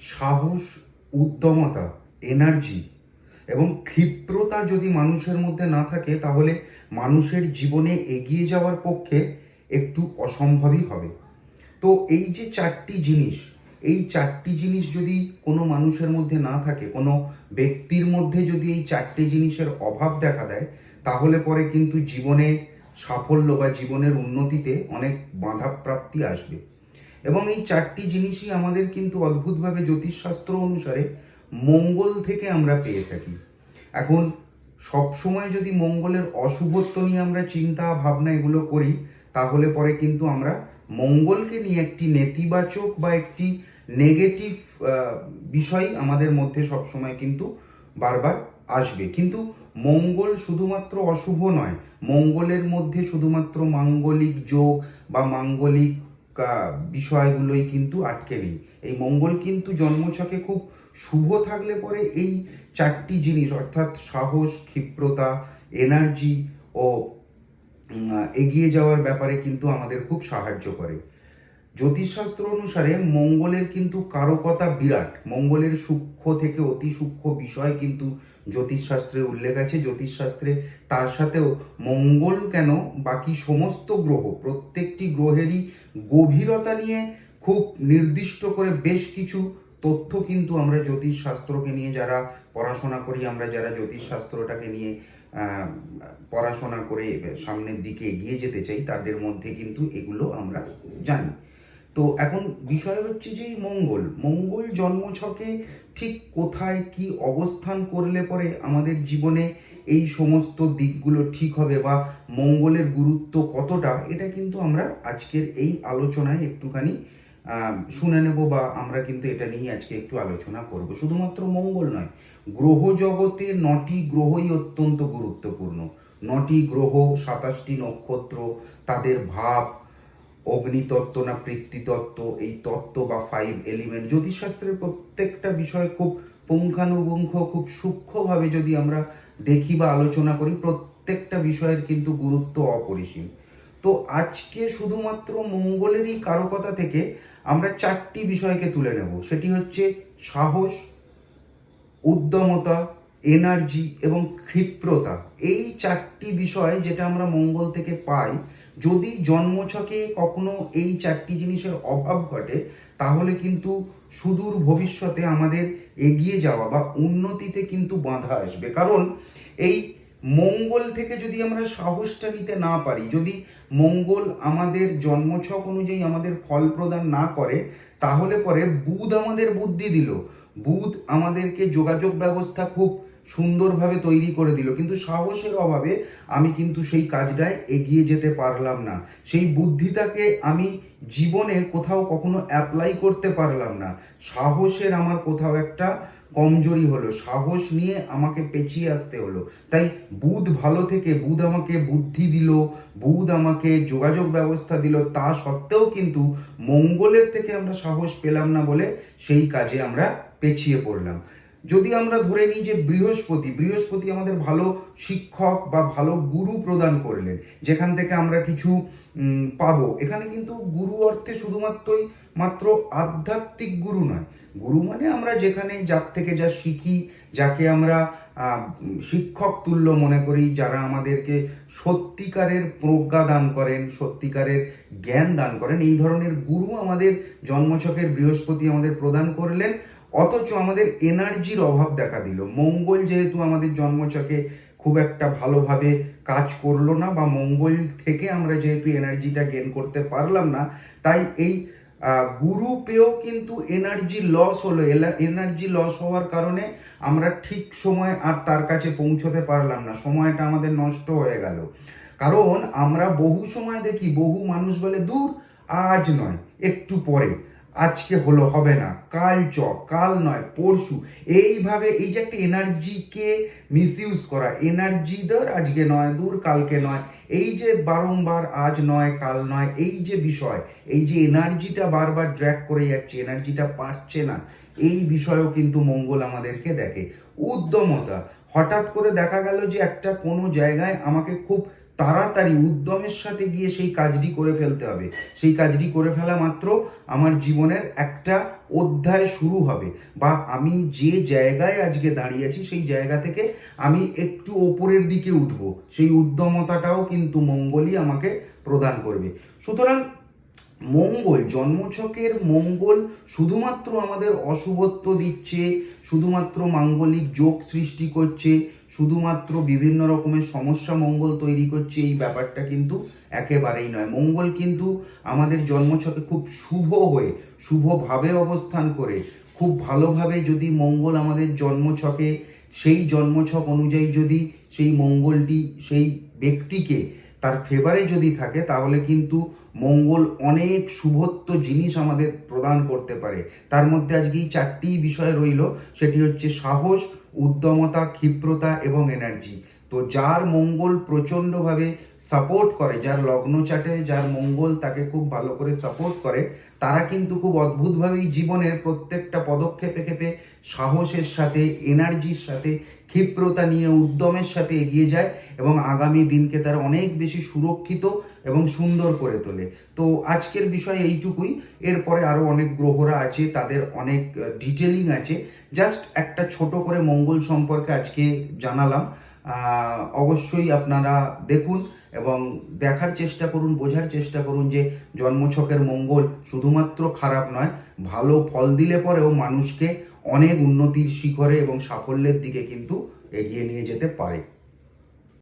সাহস, উদ্যমতা এনার্জি এবং ক্ষিপ্রতা যদি মানুষের মধ্যে না থাকে, তাহলে মানুষের জীবনে এগিয়ে যাওয়ার পক্ষে একটু অসম্ভবই হবে। তো এই যে চারটি জিনিস, এই চারটি জিনিস যদি কোনো মানুষের মধ্যে না থাকে, কোনো ব্যক্তির মধ্যে যদি এই চারটি জিনিসের অভাব দেখা দেয়, তাহলে পরে কিন্তু জীবনে সাফল্য বা জীবনের উন্নতিতে অনেক বাধাপ্রাপ্তি আসবে। এবং এই চারটি জিনিসই আমাদের কিন্তু অদ্ভুতভাবে জ্যোতিষশাস্ত্র অনুসারে মঙ্গল থেকে আমরা পেয়ে থাকি। এখন সব সময় যদি মঙ্গলের অশুভত্ব নিয়ে আমরা চিন্তা, ভাবনা এগুলো করি, তাহলে পরে কিন্তু আমরা মঙ্গলকে নিয়ে একটি নেতিবাচক বা একটি নেগেটিভ বিষয় আমাদের মধ্যে সবসময় কিন্তু বারবার আসবে। কিন্তু মঙ্গল শুধুমাত্র অশুভ নয়, মঙ্গলের মধ্যে শুধুমাত্র মাঙ্গলিক যোগ বা মাঙ্গলিক বিষয়গুলোই কিন্তু আটকে নেই। এই মঙ্গল কিন্তু জন্মছকে খুব শুভ থাকলে পরে এই চারটি জিনিস, অর্থাৎ সাহস, ক্ষিপ্রতা এনার্জি ও এগিয়ে যাওয়ার ব্যাপারে কিন্তু আমাদের খুব সাহায্য করে। জ্যোতিষশাস্ত্র অনুসারে মঙ্গলের কিন্তু কারকতা বিরাট। মঙ্গলের সূক্ষ্ম থেকে অতি সূক্ষ্ম বিষয় কিন্তু জ্যোতিষশাস্ত্রে উল্লেখ আছে। জ্যোতিষশাস্ত্রে তার সাথেও মঙ্গল কেন বাকি সমস্ত গ্রহ, প্রত্যেকটি গ্রহেরই গভীরতা নিয়ে খুব নির্দিষ্ট করে বেশ কিছু তথ্য কিন্তু আমরা জ্যোতিষশাস্ত্রকে নিয়ে যারা পড়াশোনা করি, আমরা যারা জ্যোতিষশাস্ত্রটাকে নিয়ে পড়াশোনা করে সামনের দিকে এগিয়ে যেতে চাই, তাদের মধ্যে কিন্তু এগুলো আমরা জানি। তো এখন বিষয় হচ্ছে যে মঙ্গল মঙ্গল জন্মছকে ঠিক কোথায় কি অবস্থান করলে পরে আমাদের জীবনে এই সমস্ত দিকগুলো ঠিক হবে বা মঙ্গলের গুরুত্ব কতটা, এটা কিন্তু আমরা আজকের এই আলোচনায় একটুখানি শুনে নেব বা আমরা কিন্তু এটা নিয়ে আজকে একটু আলোচনা করব। শুধুমাত্র মঙ্গল নয়, গ্রহ জগতে নটি গ্রহই অত্যন্ত গুরুত্বপূর্ণ। নটি গ্রহ, সাতাশটি নক্ষত্র, তাদের ভাব অগ্নিতত্ত্ব না পৃথিতত্ত্ব এই তত্ত্ব বা ফাইভ এলিমেন্ট জ্যোতিষশাস্ত্রের প্রত্যেকটা বিষয় খুব পুঙ্খানুপুঙ্খ, খুব সূক্ষ্মভাবে যদি আমরা দেখি বা আলোচনা করি, প্রত্যেকটা বিষয়ের কিন্তু গুরুত্ব অপরিসীম। তো আজকে শুধুমাত্র মঙ্গলেরই কারকতা থেকে আমরা চারটি বিষয়কে তুলে নেব। সেটি হচ্ছে সাহস, উদ্যমতা এনার্জি এবং ক্ষিপ্রতা। এই চারটি বিষয় যেটা আমরা মঙ্গল থেকে পাই যদি জন্মছকে কখনো এই চারটি জিনিসের অভাব ঘটে, তাহলে কিন্তু সুদূর ভবিষ্যতে আমাদের এগিয়ে যাওয়া বা উন্নতিতে কিন্তু বাধা আসবে। কারণ এই মঙ্গল থেকে যদি আমরা সাহসটা নিতে না পারি, যদি মঙ্গল আমাদের জন্মছক অনুযায়ী আমাদের ফল প্রদান না করে, তাহলে পরে বুধ আমাদের বুদ্ধি দিল। বুধ আমাদেরকে যোগাযোগ ব্যবস্থা খুব সুন্দরভাবে তৈরি করে দিল। কিন্তু সাহসের অভাবে আমি কিন্তু সেই কাজটায় এগিয়ে যেতে পারলাম না। সেই বুদ্ধিটাকে আমি জীবনে কোথাও কখনো অ্যাপ্লাই করতে পারলাম না। সাহসের আমার কোথাও একটা কমজোরি হলো। সাহস নিয়ে আমাকে পেছিয়ে আসতে হলো। তাই বুধ ভালো থেকে বুধ আমাকে বুদ্ধি দিল, বুধ আমাকে যোগাযোগ ব্যবস্থা দিল। তা সত্ত্বেও কিন্তু মঙ্গলের থেকে আমরা সাহস পেলাম না বলে সেই কাজে আমরা পেছিয়ে পড়লাম। যদি আমরা ধরে নিই যে বৃহস্পতি বৃহস্পতি আমাদের ভালো শিক্ষক বা ভালো গুরু প্রদান করলেন, যেখান থেকে আমরা কিছু পাবো। এখানে কিন্তু গুরু অর্থে শুধুমাত্রই মাত্র আধ্যাত্মিক গুরু নয়। গুরু মানে আমরা যেখানে যার থেকে যা শিখি, যাকে আমরা শিক্ষক তুল্য মনে করি, যারা আমাদেরকে সত্যিকারের প্রজ্ঞা দান করেন, সত্যিকারের জ্ঞান দান করেন। এই ধরনের গুরু আমাদের জন্মছকের বৃহস্পতি আমাদের প্রদান করলেন। অথচ আমাদের এনার্জির অভাব দেখা দিল। মঙ্গল যেহেতু আমাদের জন্মছকে খুব একটা ভালোভাবে কাজ করল না বা মঙ্গল থেকে আমরা যেহেতু এনার্জিটা গেন করতে পারলাম না, তাই এই গুরু পেয়েও কিন্তু এনার্জি লস হলো। এনার্জি লস হওয়ার কারণে আমরা ঠিক সময় আর তার কাছে পৌঁছতে পারলাম না। সময়টা আমাদের নষ্ট হয়ে গেল। কারণ আমরা বহু সময় দেখি, বহু মানুষ বলে, দূর, আজ নয়, একটু পরে। আজকে হলো, হবে না। কাল চ কাল নয়, পরশু। এইভাবে এই যে একটা এনার্জিকে মিসইউজ করা এনার্জি দর আজকে নয় দূর কালকে নয়। এই যে বারংবার আজ নয়, কাল নয়, এই যে বিষয়, এই যে এনার্জিটা বারবার ড্র্যাক করে যাচ্ছে এনার্জিটা পাচ্ছে না, এই বিষয়েও কিন্তু মঙ্গল আমাদেরকে দেখে। উদ্যমতা, হঠাৎ করে দেখা গেল যে একটা কোনো জায়গায় আমাকে খুব তাড়াতাড়ি উদ্যমের সাথে গিয়ে সেই কাজটি করে ফেলতে হবে। সেই কাজটি করে ফেলা মাত্র আমার জীবনের একটা অধ্যায় শুরু হবে। বা আমি যে জায়গায় আজকে দাঁড়িয়ে আছি, সেই জায়গা থেকে আমি একটু ওপরের দিকে উঠব। সেই উদ্যমতাটাও কিন্তু মঙ্গলই আমাকে প্রদান করবে। সুতরাং মঙ্গল, জন্মছকের মঙ্গল শুধুমাত্র আমাদের অশুভত্ব দিচ্ছে, শুধুমাত্র মাঙ্গলিক যোগ সৃষ্টি করছে শুধুমাত্র বিভিন্ন রকমের সমস্যা মঙ্গল তৈরি করছে, এই ব্যাপারটা কিন্তু একেবারেই নয়। মঙ্গল কিন্তু আমাদের জন্মছকে খুব শুভ হয়ে, শুভভাবে অবস্থান করে, খুব ভালোভাবে যদি মঙ্গল আমাদের জন্মছকে, সেই জন্মছক অনুযায়ী যদি সেই মঙ্গলটি, সেই ব্যক্তিকে তার ফেভারে যদি থাকে, তাহলে কিন্তু মঙ্গল অনেক শুভত্ব জিনিস আমাদের প্রদান করতে পারে। তার মধ্যে আজকে এই চারটি বিষয় রইল, সেটি হচ্ছে সাহস উদ্যমতা, ক্ষিপ্রতা এবং এনার্জি তো যার মঙ্গল প্রচণ্ডভাবে সাপোর্ট করে, যার লগ্ন চাটে, যার মঙ্গল তাকে খুব ভালো করে সাপোর্ট করে, তারা কিন্তু খুব অদ্ভুতভাবেই জীবনের প্রত্যেকটা পদক্ষেপে ক্ষেপে সাহসের সাথে এনার্জির সাথে, ক্ষিপ্রতা নিয়ে, উদ্যমের সাথে এগিয়ে যায় এবং আগামী দিনকে তারা অনেক বেশি সুরক্ষিত এবং সুন্দর করে তোলে। তো আজকের বিষয় এইটুকুই। এরপরে আরও অনেক গ্রহরা আছে, তাদের অনেক ডিটেলিং আছে। জাস্ট একটা ছোট করে মঙ্গল সম্পর্কে আজকে জানালাম। অবশ্যই আপনারা দেখুন এবং দেখার চেষ্টা করুন, বোঝার চেষ্টা করুন যে জন্মছকের মঙ্গল শুধুমাত্র খারাপ নয়, ভালো ফল দিলে পরেও মানুষকে অনেক উন্নতির শিখরে এবং সাফল্যের দিকে কিন্তু এগিয়ে নিয়ে যেতে পারে।